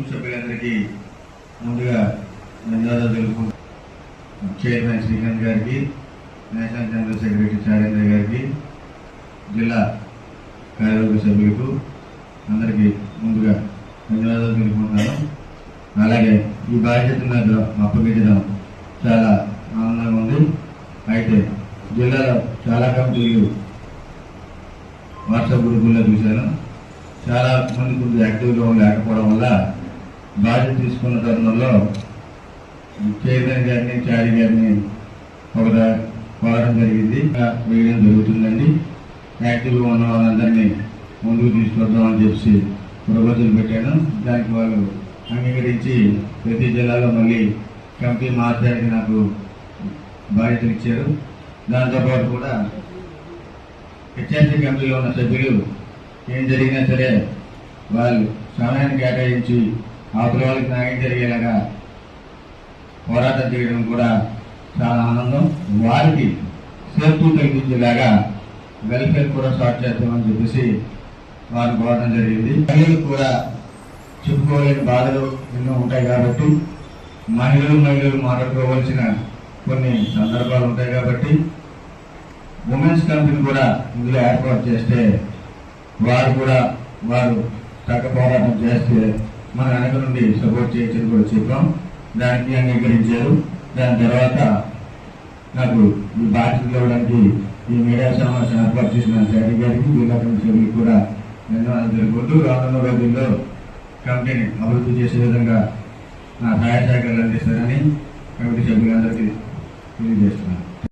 కుటుంబ సభ్యులందరికీ ముందుగా ధన్యవాదాలు తెలుపుకుంటూ చైర్మన్ శ్రీకాంత్ గారికి నేషనల్ జనరల్ సెక్రటరీ చారేంద్ర గారికి జిల్లా కార్యవర్గ సభ్యులకు అందరికీ ముందుగా ధన్యవాదాలు తెలుపుకుంటున్నాను. అలాగే ఈ బాధ్యత నాకు అప్పగించడం చాలా ఆనందంగా ఉంది. అయితే జిల్లాలో చాలా కంపెనీలు వాట్సాప్ గ్రూపుల్లో చూశాను. చాలా మంది కొంచెం యాక్టివ్గా లేకపోవడం వల్ల బాధ్యత తీసుకున్న తరుణంలో చైర్మన్ గారిని చారి గారిని ఒక కోరడం జరిగింది. వేయడం జరుగుతుందండి. యాక్టివ్గా ఉన్న వాళ్ళందరినీ ముందుకు తీసుకొద్దామని చెప్పి ప్రపోజల్ పెట్టాను. దానికి వాళ్ళు అంగీకరించి ప్రతి జిల్లాలో మళ్ళీ కమిటీ మార్చడానికి నాకు బాధ్యతలు ఇచ్చారు. దాంతోపాటు కూడా హెచ్ఆర్సీ కమిటీలో ఉన్న సభ్యులు ఏం జరిగినా సరే వాళ్ళు సమయాన్ని కేటాయించి అవతల వాళ్ళకి న్యాయం జరిగేలాగా పోరాటం చేయడం కూడా చాలా ఆనందం. వారికి సేఫ్టీ కలిగించేలాగా వెల్ఫేర్ కూడా స్టార్ట్ చేస్తామని చెప్పేసి వారు కోరడం జరిగింది. మహిళలు కూడా చెప్పుకోలేని బాధలు ఎన్నో ఉంటాయి కాబట్టి మహిళలు మహిళలు మాట్లాడుకోవాల్సిన కొన్ని సందర్భాలు ఉంటాయి కాబట్టి ఉమెన్స్ కంపెనీ కూడా ఇందులో ఏర్పాటు చేస్తే వారు కూడా వారు చక్క పోరాటం చేస్తే మన వెనక నుండి సపోర్ట్ చేయొచ్చని కూడా చెప్పాం. దానికి అంగీకరించారు. దాని తర్వాత నాకు ఈ బాధ్యతలు ఇవ్వడానికి ఈ మీడియా సమావేశం ఏర్పాటు చేసిన శాఖ గారికి జిల్లా కమిటీ కూడా ధన్యవాదాలు తెలుపుకుంటూ రానున్న రోజుల్లో కంపెనీ అభివృద్ధి చేసే విధంగా నా సహాయ శాఖలు అందిస్తారని కమిటీ సభ్యులందరికీ తెలియజేస్తున్నాను.